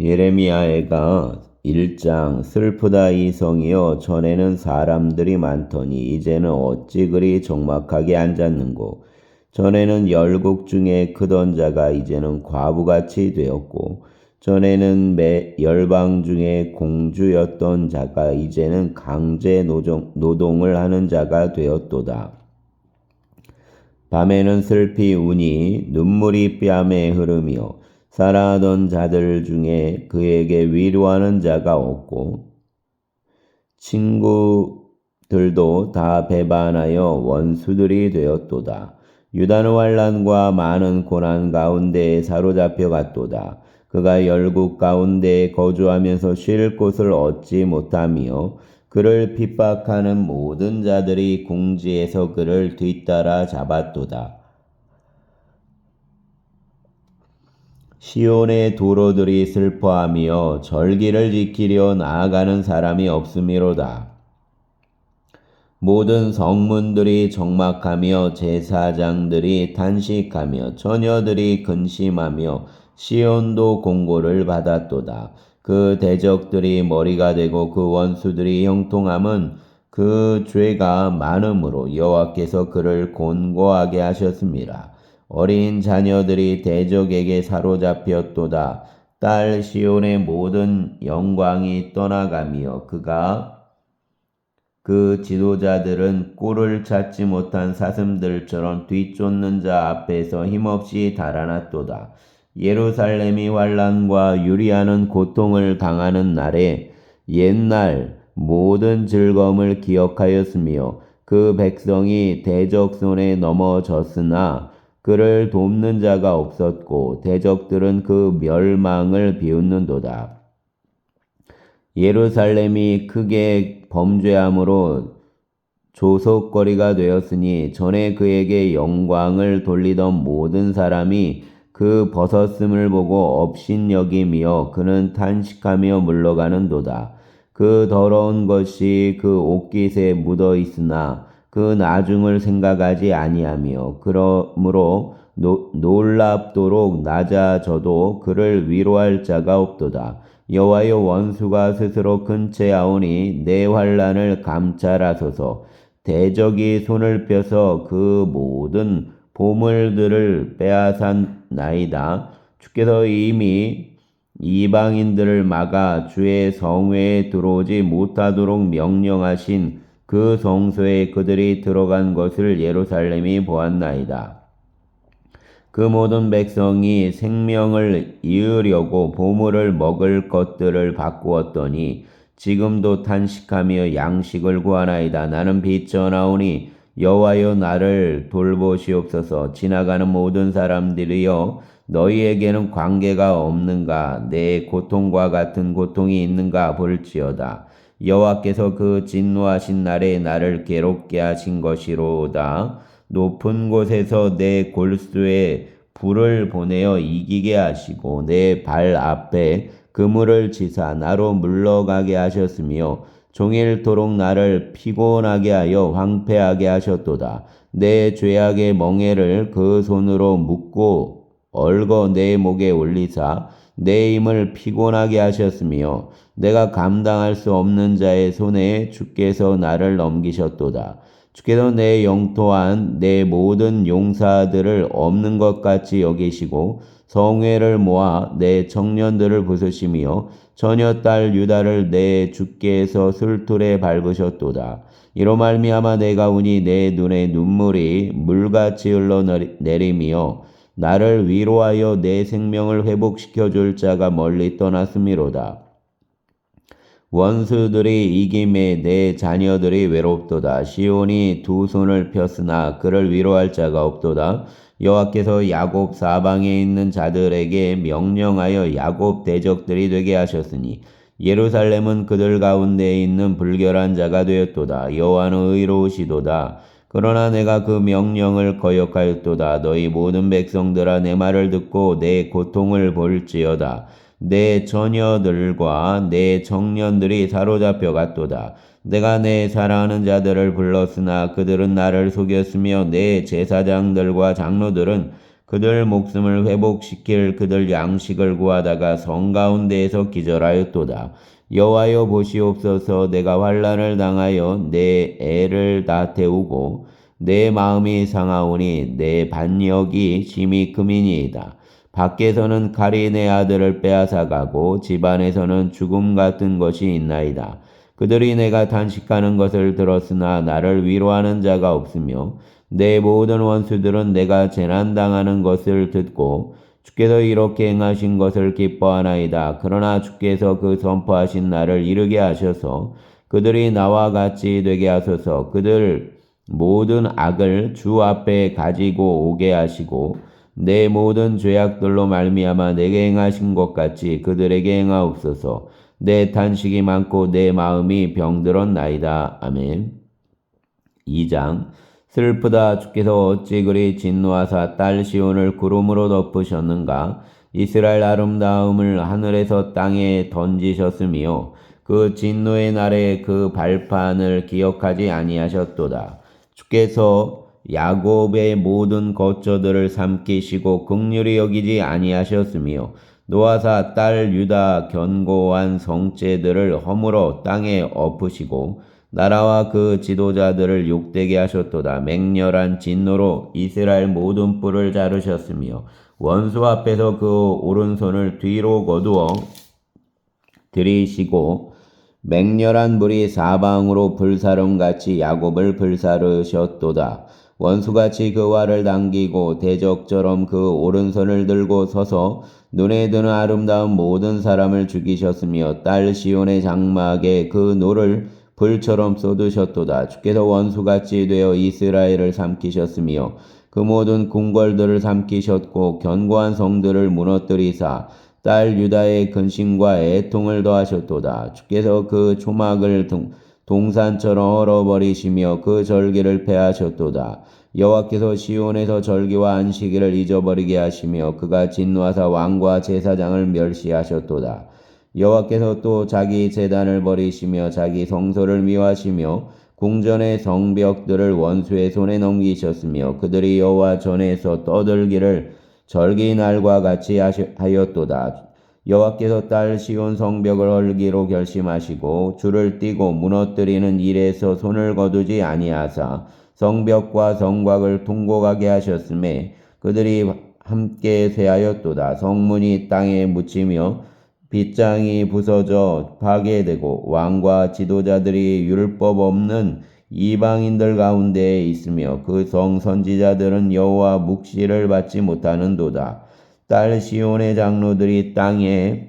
예레미야애가 1장 슬프다 이 성이여 전에는 사람들이 많더니 이제는 어찌 그리 적막하게 앉았는고 전에는 열국 중에 크던 자가 이제는 과부같이 되었고 전에는 매 열방 중에 공주였던 자가 이제는 강제 노동, 노동을 하는 자가 되었도다. 밤에는 슬피 우니 눈물이 뺨에 흐르며 살아하던 자들 중에 그에게 위로하는 자가 없고 친구들도 다 배반하여 원수들이 되었도다. 유다는 환란과 많은 고난 가운데에 사로잡혀 갔도다. 그가 열국 가운데 거주하면서 쉴 곳을 얻지 못하며 그를 핍박하는 모든 자들이 궁지에서 그를 뒤따라 잡았도다. 시온의 도로들이 슬퍼하며 절기를 지키려 나아가는 사람이 없음이로다. 모든 성문들이 적막하며 제사장들이 탄식하며 처녀들이 근심하며 시온도 공고를 받았도다. 그 대적들이 머리가 되고 그 원수들이 형통함은 그 죄가 많음으로 여호와께서 그를 곤고하게 하셨습니다. 어린 자녀들이 대적에게 사로잡혔도다. 딸 시온의 모든 영광이 떠나가며 그가 그 지도자들은 꿀을 찾지 못한 사슴들처럼 뒤쫓는 자 앞에서 힘없이 달아났도다. 예루살렘이 환란과 유리하는 고통을 당하는 날에 옛날 모든 즐거움을 기억하였으며 그 백성이 대적 손에 넘어졌으나 그를 돕는 자가 없었고 대적들은 그 멸망을 비웃는도다. 예루살렘이 크게 범죄함으로 조속거리가 되었으니 전에 그에게 영광을 돌리던 모든 사람이 그 벗었음을 보고 업신여기며 그는 탄식하며 물러가는도다. 그 더러운 것이 그 옷깃에 묻어 있으나 그 나중을 생각하지 아니하며 그러므로 노, 놀랍도록 낮아져도 그를 위로할 자가 없도다. 여호와여 원수가 스스로 근처하오니 내 환란을 감찰하소서. 대적이 손을 펴서 그 모든 보물들을 빼앗았나이다. 주께서 이미 이방인들을 막아 주의 성회에 들어오지 못하도록 명령하신 그 성소에 그들이 들어간 것을 예루살렘이 보았나이다. 그 모든 백성이 생명을 이으려고 보물을 먹을 것들을 바꾸었더니 지금도 탄식하며 양식을 구하나이다. 나는 비쳐나오니 여호와여 나를 돌보시옵소서. 지나가는 모든 사람들이여 너희에게는 관계가 없는가? 내 고통과 같은 고통이 있는가 볼지어다. 여호와께서 그 진노하신 날에 나를 괴롭게 하신 것이로다. 높은 곳에서 내 골수에 불을 보내어 이기게 하시고 내 발 앞에 그물을 치사 나로 물러가게 하셨으며 종일토록 나를 피곤하게 하여 황폐하게 하셨도다. 내 죄악의 멍에를 그 손으로 묶고 얼거 내 목에 올리사 내 힘을 피곤하게 하셨으며 내가 감당할 수 없는 자의 손에 주께서 나를 넘기셨도다. 주께서 내 영토한 내 모든 용사들을 없는 것 같이 여기시고 성회를 모아 내 청년들을 부수시며 처녀 딸 유다를 내 주께서 술틀에 밟으셨도다. 이로 말미암아 내가 우니 내 눈에 눈물이 물같이 흘러내리며 나를 위로하여 내 생명을 회복시켜 줄 자가 멀리 떠났음이로다. 원수들이 이김에 내 자녀들이 외롭도다. 시온이 두 손을 폈으나 그를 위로할 자가 없도다. 여호와께서 야곱 사방에 있는 자들에게 명령하여 야곱 대적들이 되게 하셨으니 예루살렘은 그들 가운데 있는 불결한 자가 되었도다. 여호와는 의로우시도다. 그러나 내가 그 명령을 거역하였도다. 너희 모든 백성들아 내 말을 듣고 내 고통을 볼지어다. 내 처녀들과 내 청년들이 사로잡혀 갔도다. 내가 내 사랑하는 자들을 불렀으나 그들은 나를 속였으며 내 제사장들과 장로들은 그들 목숨을 회복시킬 그들 양식을 구하다가 성 가운데에서 기절하였도다. 여호와여 보시옵소서 내가 환란을 당하여 내 애를 다 태우고 내 마음이 상하오니 내 반역이 심히 크미니이다. 밖에서는 칼이 내 아들을 빼앗아가고 집안에서는 죽음 같은 것이 있나이다. 그들이 내가 단식하는 것을 들었으나 나를 위로하는 자가 없으며 내 모든 원수들은 내가 재난당하는 것을 듣고 주께서 이렇게 행하신 것을 기뻐하나이다. 그러나 주께서 그 선포하신 날을 이르게 하셔서 그들이 나와 같이 되게 하소서 그들 모든 악을 주 앞에 가지고 오게 하시고 내 모든 죄악들로 말미암아 내게 행하신 것 같이 그들에게 행하옵소서. 내 탄식이 많고 내 마음이 병들었나이다. 아멘. 2장 슬프다 주께서 어찌 그리 진노하사 딸 시온을 구름으로 덮으셨는가? 이스라엘 아름다움을 하늘에서 땅에 던지셨으며 그 진노의 날에 그 발판을 기억하지 아니하셨도다. 주께서 야곱의 모든 거처들을 삼키시고 극률이 여기지 아니하셨으며 노아사 딸 유다 견고한 성체들을 허물어 땅에 엎으시고 나라와 그 지도자들을 욕되게 하셨도다. 맹렬한 진노로 이스라엘 모든 뿔을 자르셨으며 원수 앞에서 그 오른손을 뒤로 거두어 들이시고 맹렬한 불이 사방으로 불사름같이 야곱을 불사르셨도다. 원수같이 그 활을 당기고 대적처럼 그 오른손을 들고 서서 눈에 드는 아름다운 모든 사람을 죽이셨으며 딸 시온의 장막에 그 노를 불처럼 쏟으셨도다. 주께서 원수같이 되어 이스라엘을 삼키셨으며 그 모든 궁궐들을 삼키셨고 견고한 성들을 무너뜨리사 딸 유다의 근심과 애통을 더하셨도다. 주께서 그 조막을 동산처럼 얼어버리시며 그 절기를 패하셨도다. 여호와께서 시온에서 절기와 안식일을 잊어버리게 하시며 그가 진노하사 왕과 제사장을 멸시하셨도다. 여호와께서 또 자기 재단을 버리시며 자기 성소를 미워하시며 궁전의 성벽들을 원수의 손에 넘기셨으며 그들이 여호와 전에서 떠들기를 절기 날과 같이 하였도다. 여호와께서 딸 시온 성벽을 헐기로 결심하시고 줄을 띠고 무너뜨리는 일에서 손을 거두지 아니하사 성벽과 성곽을 통곡하게 하셨음에 그들이 함께 쇠하였도다. 성문이 땅에 묻히며 빗장이 부서져 파괴되고 왕과 지도자들이 율법 없는 이방인들 가운데 있으며 그 성 선지자들은 여호와 묵시를 받지 못하는도다. 딸 시온의 장로들이 땅에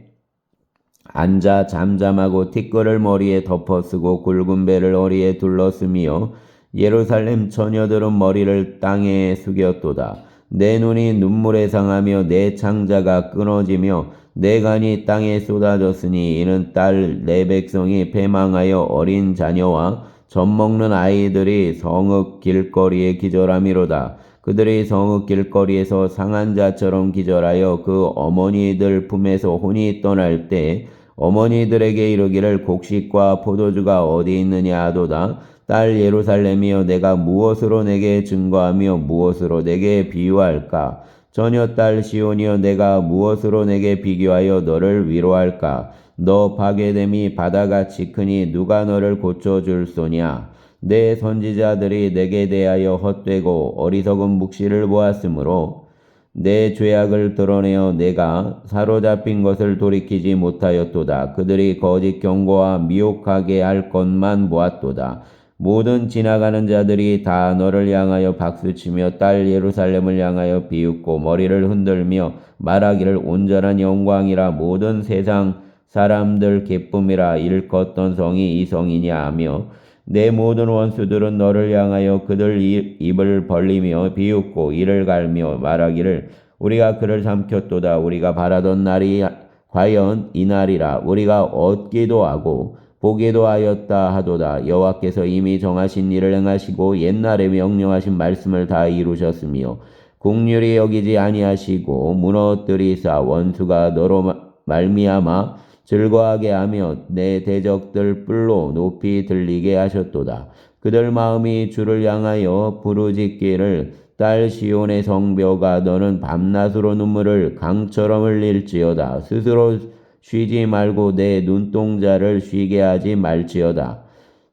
앉아 잠잠하고 티끌을 머리에 덮어 쓰고 굵은 배를 허리에 둘러쓰며 예루살렘 처녀들은 머리를 땅에 숙였도다. 내 눈이 눈물에 상하며 내 창자가 끊어지며 내 간이 땅에 쏟아졌으니 이는 딸 내 백성이 패망하여 어린 자녀와 젖먹는 아이들이 성읍 길거리에 기절함이로다. 그들이 성읍 길거리에서 상한 자처럼 기절하여 그 어머니들 품에서 혼이 떠날 때 어머니들에게 이르기를 곡식과 포도주가 어디 있느냐 하도다. 딸 예루살렘이여 내가 무엇으로 내게 증거하며 무엇으로 내게 비유할까? 전혀 딸 시온이여 내가 무엇으로 내게 비교하여 너를 위로할까? 너 파괴됨이 바다같이 크니 누가 너를 고쳐줄 소냐? 내 선지자들이 내게 대하여 헛되고 어리석은 묵시를 보았으므로 내 죄악을 드러내어 내가 사로잡힌 것을 돌이키지 못하였도다. 그들이 거짓 경고와 미혹하게 할 것만 보았도다. 모든 지나가는 자들이 다 너를 향하여 박수치며 딸 예루살렘을 향하여 비웃고 머리를 흔들며 말하기를 온전한 영광이라 모든 세상 사람들 기쁨이라 일컫던 성이 이 성이냐 하며 내 모든 원수들은 너를 향하여 그들 입을 벌리며 비웃고 이를 갈며 말하기를 우리가 그를 삼켰도다. 우리가 바라던 날이 과연 이 날이라 우리가 얻기도 하고 보기도 하였다 하도다 여호와께서 이미 정하신 일을 행하시고 옛날에 명령하신 말씀을 다 이루셨으며 국률이 여기지 아니하시고 무너뜨리사 원수가 너로 말미암아 즐거하게 하며 내 대적들 뿔로 높이 들리게 하셨도다. 그들 마음이 주를 향하여 부르짖기를 딸 시온의 성벽아 너는 밤낮으로 눈물을 강처럼 흘릴지어다 스스로 쉬지 말고 내 눈동자를 쉬게 하지 말지어다.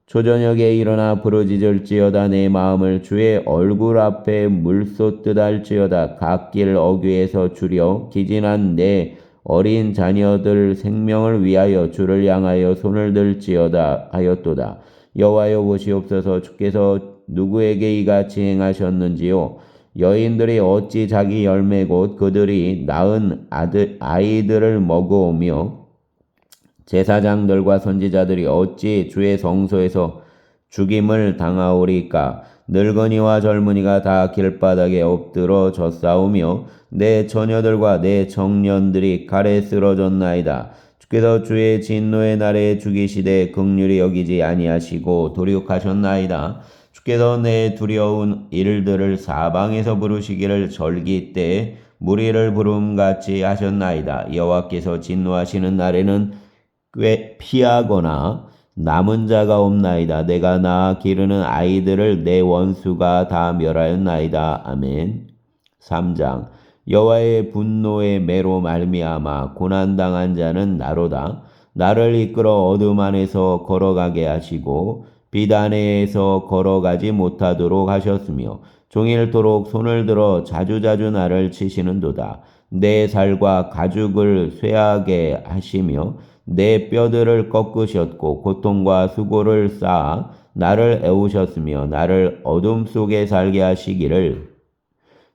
초저녁에 일어나 부르짖을지어다 내 마음을 주의 얼굴 앞에 물쏟듯 할지어다. 갓길 어귀에서 줄여 기진한 내 어린 자녀들 생명을 위하여 주를 향하여 손을 들지어다 하였도다. 여호와여 보시옵소서. 주께서 누구에게 이같이 행하셨는지요 여인들이 어찌 자기 열매 곧 그들이 낳은 아들 아이들을 먹어오며 제사장들과 선지자들이 어찌 주의 성소에서 죽임을 당하오리까? 늙은이와 젊은이가 다 길바닥에 엎드러 젖사오며 내 처녀들과 내 청년들이 칼에 쓰러졌나이다. 주께서 주의 진노의 날에 죽이시되 극률이 여기지 아니하시고 도륙하셨나이다 주께서 내 두려운 일들을 사방에서 부르시기를 절기 때 무리를 부름같이 하셨나이다 여호와께서 진노하시는 날에는 꽤 피하거나 남은 자가 없나이다. 내가 낳아 기르는 아이들을 내 원수가 다 멸하였나이다. 아멘. 3장 여호와의 분노의 매로 말미암아 고난 당한 자는 나로다. 나를 이끌어 어둠 안에서 걸어가게 하시고 비단에서 걸어가지 못하도록 하셨으며 종일토록 손을 들어 자주자주 나를 치시는도다. 내 살과 가죽을 쇠하게 하시며 내 뼈들을 꺾으셨고 고통과 수고를 쌓아 나를 애우셨으며 나를 어둠 속에 살게 하시기를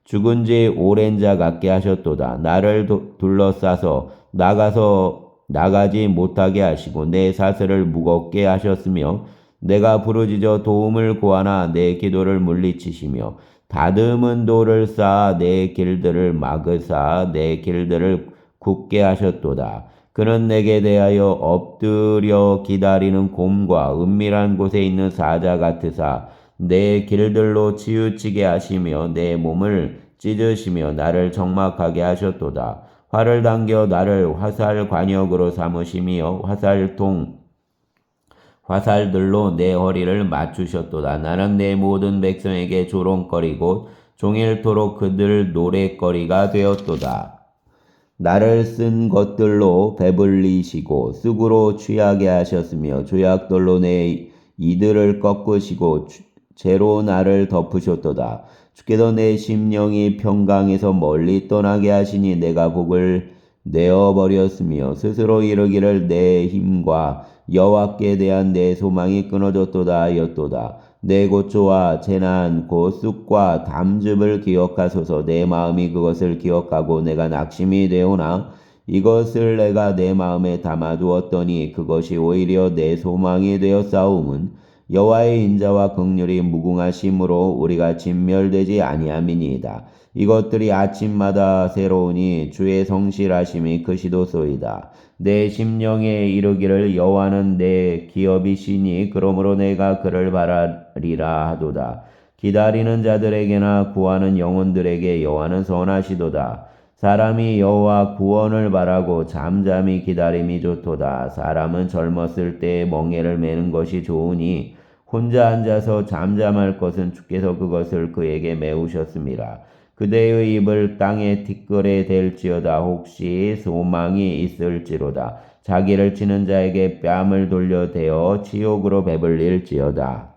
죽은 지 오랜 자 같게 하셨도다. 나를 둘러싸서 나가서 나가지 못하게 하시고 내 사슬을 무겁게 하셨으며 내가 부르짖어 도움을 구하나 내 기도를 물리치시며 다듬은 돌을 쌓아 내 길들을 막으사 내 길들을 굳게 하셨도다. 그는 내게 대하여 엎드려 기다리는 곰과 은밀한 곳에 있는 사자 같으사 내 길들로 치우치게 하시며 내 몸을 찢으시며 나를 적막하게 하셨도다. 활을 당겨 나를 화살 관역으로 삼으시며 화살통 화살들로 내 허리를 맞추셨도다. 나는 내 모든 백성에게 조롱거리고 종일토록 그들 노래거리가 되었도다. 나를 쓴 것들로 배불리시고 쑥으로 취하게 하셨으며 조약돌로 내 이들을 꺾으시고 죄로 나를 덮으셨도다. 주께서 내 심령이 평강에서 멀리 떠나게 하시니 내가 복을 내어버렸으며 스스로 이르기를 내 힘과 여호와께 대한 내 소망이 끊어졌도다 하였도다. 내 고초와 재난 곧 쑥과 담즙을 기억하소서. 내 마음이 그것을 기억하고 내가 낙심이 되오나? 이것을 내가 내 마음에 담아두었더니 그것이 오히려 내 소망이 되어 싸움은 여호와의 인자와 극률이 무궁하심으로 우리가 진멸되지 아니함이니이다. 이것들이 아침마다 새로우니 주의 성실하심이 크시도소이다. 내 심령에 이르기를 여호와는 내 기업이시니 그러므로 내가 그를 바라리라 하도다. 기다리는 자들에게나 구하는 영혼들에게 여호와는 선하시도다. 사람이 여호와 구원을 바라고 잠잠히 기다림이 좋도다. 사람은 젊었을 때 멍에를 매는 것이 좋으니 혼자 앉아서 잠잠할 것은 주께서 그것을 그에게 메우셨습니다. 그대의 입을 땅에 티끌에 댈지어다 혹시 소망이 있을지로다. 자기를 치는 자에게 뺨을 돌려대어 치욕으로 배불릴지어다.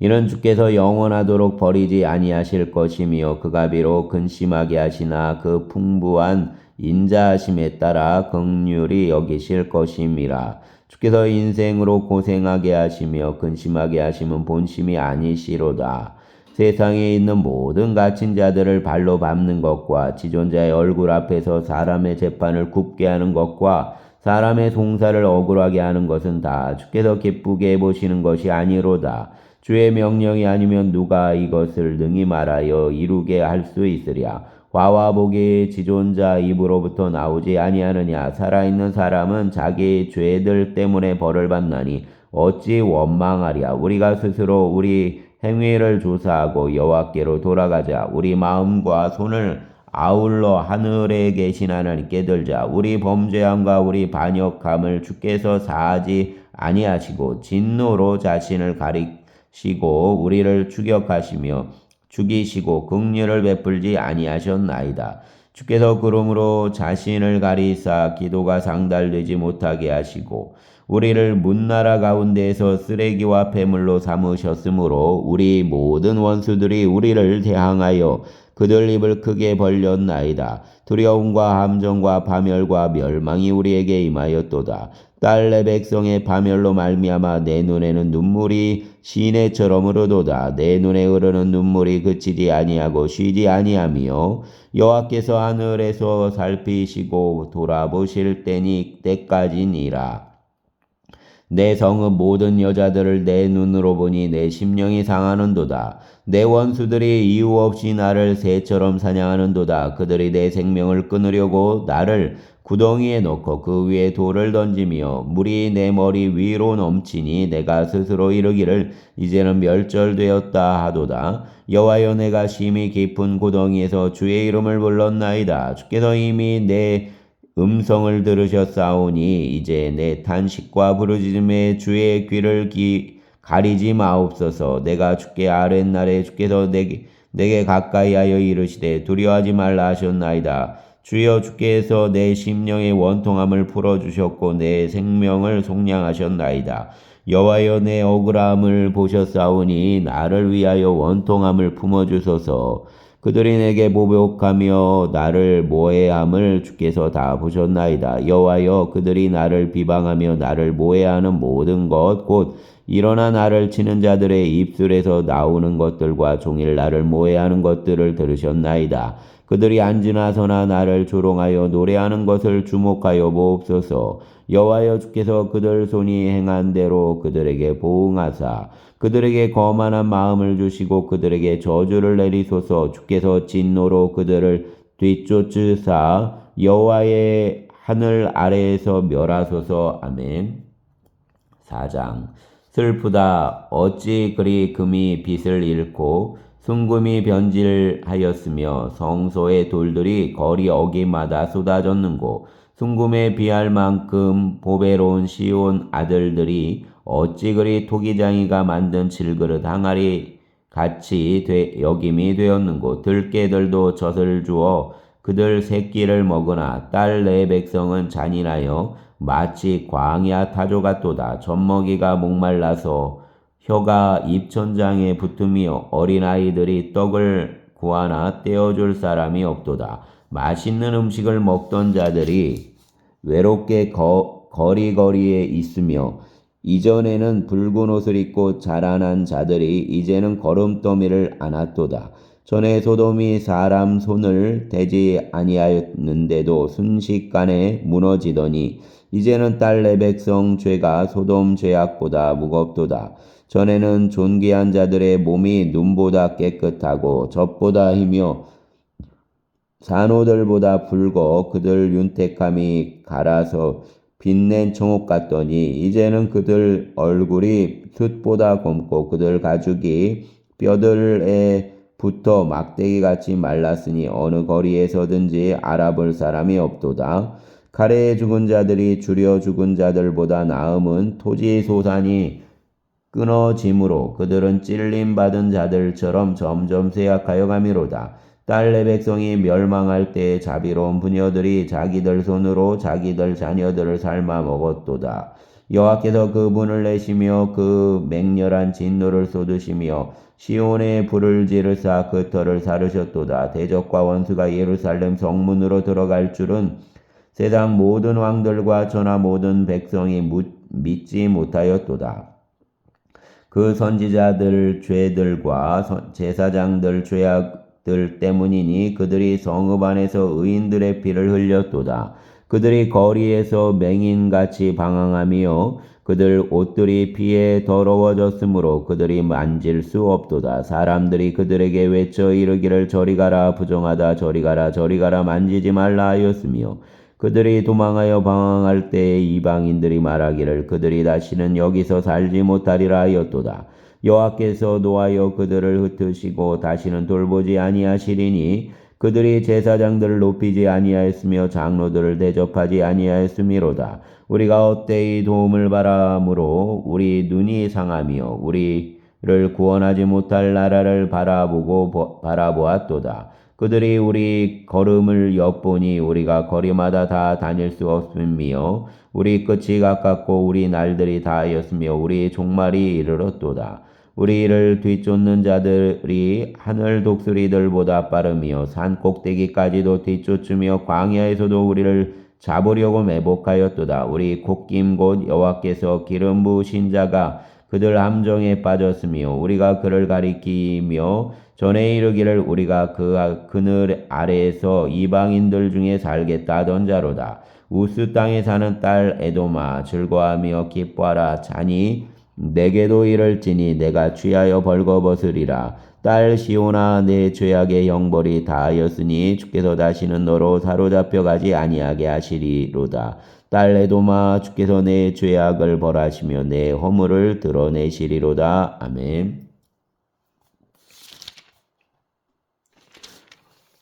이는 주께서 영원하도록 버리지 아니하실 것이며 그가 비록 근심하게 하시나 그 풍부한 인자하심에 따라 극률이 여기실 것임이라. 주께서 인생으로 고생하게 하시며 근심하게 하시면 본심이 아니시로다. 세상에 있는 모든 갇힌 자들을 발로 밟는 것과 지존자의 얼굴 앞에서 사람의 재판을 굽게 하는 것과 사람의 송사를 억울하게 하는 것은 다 주께서 기쁘게 해보시는 것이 아니로다. 주의 명령이 아니면 누가 이것을 능히 말하여 이루게 할 수 있으랴. 화와 복이 지존자 입으로부터 나오지 아니하느냐. 살아있는 사람은 자기 죄들 때문에 벌을 받나니 어찌 원망하랴. 우리가 스스로 우리 행위를 조사하고 여호와께로 돌아가자. 우리 마음과 손을 아울러 하늘에 계신 하나님께 들자. 우리 범죄함과 우리 반역함을 주께서 사하지 아니하시고 진노로 자신을 가리시고 우리를 추격하시며 죽이시고 긍휼을 베풀지 아니하셨나이다. 주께서 그러므로 자신을 가리사 기도가 상달되지 못하게 하시고 우리를 문나라 가운데에서 쓰레기와 폐물로 삼으셨으므로 우리 모든 원수들이 우리를 대항하여 그들 입을 크게 벌렸나이다. 두려움과 함정과 파멸과 멸망이 우리에게 임하였도다. 딸내 백성의 파멸로 말미암아 내 눈에는 눈물이 시내처럼 흐르도다. 내 눈에 흐르는 눈물이 그치지 아니하고 쉬지 아니하며 여호와께서 하늘에서 살피시고 돌아보실 때니 때까지니라. 내 성읍 모든 여자들을 내 눈으로 보니 내 심령이 상하는도다. 내 원수들이 이유 없이 나를 새처럼 사냥하는도다. 그들이 내 생명을 끊으려고 나를 구덩이에 넣고 그 위에 돌을 던지며 물이 내 머리 위로 넘치니 내가 스스로 이르기를 이제는 멸절되었다 하도다. 여호와여 내가 심히 깊은 구덩이에서 주의 이름을 불렀나이다. 주께서 이미 내 음성을 들으셨사오니 이제 내 탄식과 부르짖음에 주의 귀를 기, 가리지 마옵소서. 내가 주께 아랫날에 주께서 내게, 내게 가까이하여 이르시되 두려워하지 말라 하셨나이다. 주여 주께서 내 심령의 원통함을 풀어주셨고 내 생명을 속량하셨나이다. 여호와여 내 억울함을 보셨사오니 나를 위하여 원통함을 품어주소서. 그들이 내게 모욕하며 나를 모해함을 주께서 다 보셨나이다. 여호와여 그들이 나를 비방하며 나를 모해하는 모든 것 곧 일어나 나를 치는 자들의 입술에서 나오는 것들과 종일 나를 모해하는 것들을 들으셨나이다. 그들이 앉으나 서나 나를 조롱하여 노래하는 것을 주목하여 보옵소서. 여호와여 주께서 그들 손이 행한 대로 그들에게 보응하사 그들에게 거만한 마음을 주시고 그들에게 저주를 내리소서. 주께서 진노로 그들을 뒤쫓으사 여호와의 하늘 아래에서 멸하소서. 아멘. 4장 슬프다 어찌 그리 금이 빛을 잃고 순금이 변질하였으며 성소의 돌들이 거리 어기마다 쏟아졌는고 순금에 비할 만큼 보배로운 시온 아들들이 어찌 그리 토기장이가 만든 질그릇 항아리 같이 되, 여김이 되었는고 들깨들도 젖을 주어 그들 새끼를 먹으나 딸 내 백성은 잔인하여 마치 광야 타조 같도다 젖먹이가 목말라서 혀가 입천장에 붙으며 어린아이들이 떡을 구하나 떼어줄 사람이 없도다. 맛있는 음식을 먹던 자들이 외롭게 거, 거리거리에 있으며 이전에는 붉은 옷을 입고 자라난 자들이 이제는 걸음더미를 안았도다. 전에 소돔이 사람 손을 대지 아니하였는데도 순식간에 무너지더니 이제는 딸내 백성 죄가 소돔 죄악보다 무겁도다. 전에는 존귀한 자들의 몸이 눈보다 깨끗하고 젖보다 희며 산호들보다 붉어 그들 윤택함이 갈아서 빛낸 청옥 같더니 이제는 그들 얼굴이 숯보다 검고 그들 가죽이 뼈들에 붙어 막대기같이 말랐으니 어느 거리에서든지 알아볼 사람이 없도다. 칼에 죽은 자들이 줄여 죽은 자들보다 나음은 토지 소산이 끊어짐으로 그들은 찔림 받은 자들처럼 점점 쇠약하여 가미로다. 딸내 백성이 멸망할 때 자비로운 부녀들이 자기들 손으로 자기들 자녀들을 삶아 먹었도다. 여호와께서 그 분을 내시며 그 맹렬한 진노를 쏟으시며 시온에 불을 지르사 그 터를 사르셨도다. 대적과 원수가 예루살렘 성문으로 들어갈 줄은 세상 모든 왕들과 전하 모든 백성이 믿지 못하였도다. 그 선지자들 죄들과 제사장들 죄악들 때문이니 그들이 성읍 안에서 의인들의 피를 흘렸도다. 그들이 거리에서 맹인같이 방황하며 그들 옷들이 피에 더러워졌으므로 그들이 만질 수 없도다. 사람들이 그들에게 외쳐 이르기를 저리 가라 부정하다 저리 가라 저리 가라 만지지 말라 하였으며 그들이 도망하여 방황할 때에 이방인들이 말하기를 그들이 다시는 여기서 살지 못하리라 하였도다. 여호와께서 노하여 그들을 흩으시고 다시는 돌보지 아니하시리니 그들이 제사장들을 높이지 아니하였으며 장로들을 대접하지 아니하였음이로다. 우리가 어때이 도움을 바라므로 우리 눈이 상하며 우리 우리를 구원하지 못할 나라를 바라보고 보- 바라보았도다. 그들이 우리 걸음을 엿보니 우리가 거리마다 다 다닐 수 없음이요 우리 끝이 가깝고 우리 날들이 다하였으며 우리 종말이 이르렀도다. 우리를 뒤쫓는 자들이 하늘 독수리들보다 빠르며 산 꼭대기까지도 뒤쫓으며 광야에서도 우리를 잡으려고 매복하였도다. 우리 콧김 곧 여호와께서 기름 부으신 자가 그들 함정에 빠졌으며 우리가 그를 가리키며 전에 이르기를 우리가 그 그늘 아래에서 이방인들 중에 살겠다 하던 자로다. 우스 땅에 사는 딸 에도마 즐거하며 기뻐하라 자니 내게도 이럴지니 내가 취하여 벌거벗으리라. 딸 시오나 내 죄악의 형벌이 다하였으니 주께서 다시는 너로 사로잡혀 가지 아니하게 하시리로다. 딸 에도마 주께서 내 죄악을 벌하시며 내 허물을 드러내시리로다. 아멘.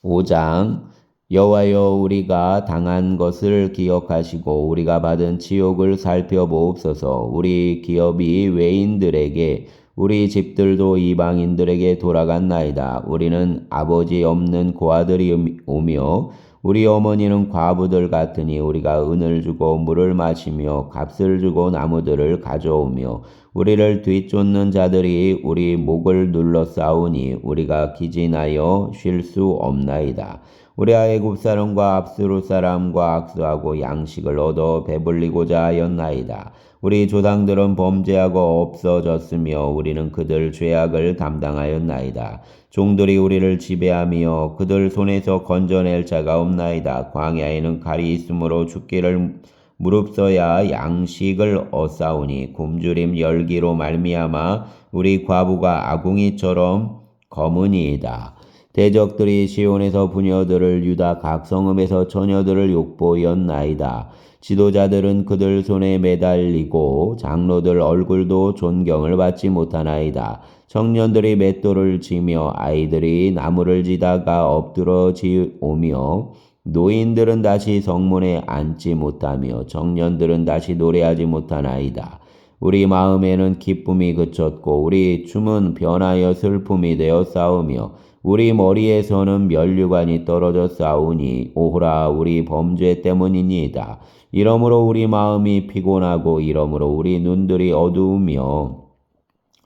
5장 여호와여 우리가 당한 것을 기억하시고 우리가 받은 치욕을 살펴보옵소서 우리 기업이 외인들에게 우리 집들도 이방인들에게 돌아갔나이다 우리는 아버지 없는 고아들이 오며 우리 어머니는 과부들 같으니 우리가 은을 주고 물을 마시며 값을 주고 나무들을 가져오며 우리를 뒤쫓는 자들이 우리 목을 눌러 싸우니 우리가 기진하여 쉴 수 없나이다. 우리 애굽 사람과 압수르 사람과 악수하고 양식을 얻어 배불리고자 하였나이다. 우리 조상들은 범죄하고 없어졌으며 우리는 그들 죄악을 감당하였나이다. 종들이 우리를 지배하며 그들 손에서 건져낼 자가 없나이다. 광야에는 칼이 있으므로 죽기를 무릅써야 양식을 얻사오니 굶주림 열기로 말미암아 우리 과부가 아궁이처럼 검으니이다. 대적들이 시온에서 부녀들을 유다 각 성읍에서 처녀들을 욕보였나이다. 지도자들은 그들 손에 매달리고 장로들 얼굴도 존경을 받지 못하나이다. 청년들이 맷돌을 지며 아이들이 나무를 지다가 엎드러 지오며 노인들은 다시 성문에 앉지 못하며 청년들은 다시 노래하지 못하나이다. 우리 마음에는 기쁨이 그쳤고 우리 춤은 변하여 슬픔이 되어 싸우며 우리 머리에서는 면류관이 떨어져 싸우니 오호라 우리 범죄 때문이니이다. 이러므로 우리 마음이 피곤하고 이러므로 우리 눈들이 어두우며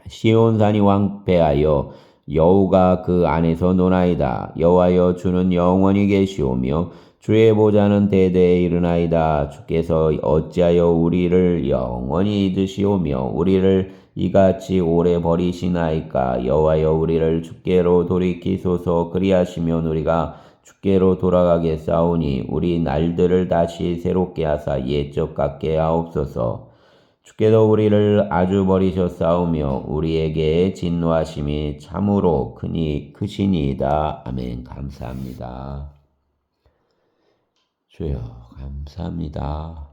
시온산이 왕패하여 여호가 그 안에서 노나이다. 여호와여 주는 영원히 계시오며 주의 보좌는 대대에 이르나이다. 주께서 어찌하여 우리를 영원히 잊으시오며 우리를 이같이 오래 버리시나이까 여호와여 우리를 주께로 돌이키소서 그리하시면 우리가 주께로 돌아가겠사오니 우리 날들을 다시 새롭게 하사 옛적 같게 하옵소서 주께서 우리를 아주 버리셨사오며 우리에게 진노하심이 참으로 크니 크시니이다. 아멘. 감사합니다. 주여 감사합니다